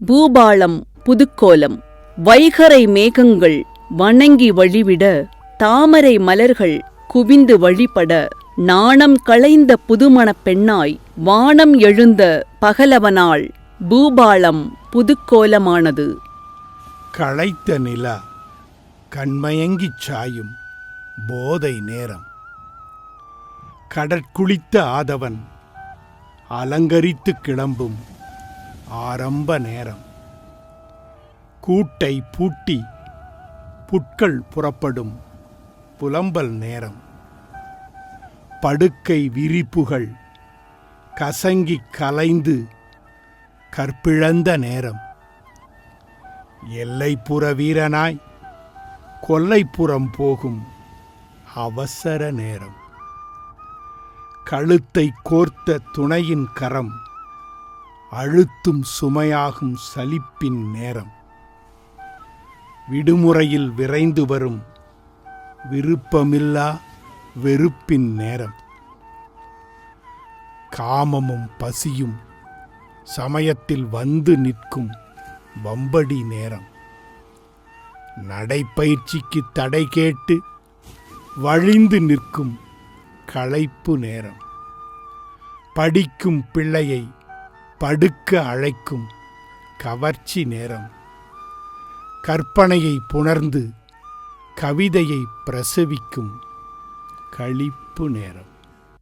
பூபாளம் புதுக்கோலம் வைகரை மேகங்கள் வணங்கி வழிவிட தாமரை மலர்கள் குவிந்து வழிபட நாணம் களைந்த புதுமணப் பெண்ணாய் வானம் எழுந்த பகலவனாள் பூபாளம் புதுக்கோலமானது. களைத்த நிலா கண்மயங்கிச் சாயும் போதை நேரம். கடற்குளித்த ஆதவன் அலங்கரித்து கிளம்பும் ஆரம்ப நேரம். கூட்டை பூட்டி புட்கள் புறப்படும் புலம்பல் நேரம். படுக்கை விரிப்புகள் கசங்கிக் கலைந்து கற்பிழந்த நேரம். எல்லைப்புற வீரனாய் கொல்லைப்புறம் போகும் அவசர நேரம். கழுத்தை கோர்த்த துணையின் கரம் அழுத்தும் சுமையாகும் சலிப்பின் நேரம். விடுமுறையில் விரைந்து வரும் விருப்பமில்லா வெறுப்பின் நேரம். காமமும் பசியும் சமயத்தில் வந்து நிற்கும் வம்படி நேரம். நடைப்பயிற்சிக்கு தடை கேட்டு வழிந்து நிற்கும் களைப்பு நேரம். படிக்கும் பிள்ளையை படுக்க அழைக்கும் கவர்ச்சி நேரம். கற்பனையை புணர்ந்து கவிதையை பிரசவிக்கும் களிப்பு நேரம்.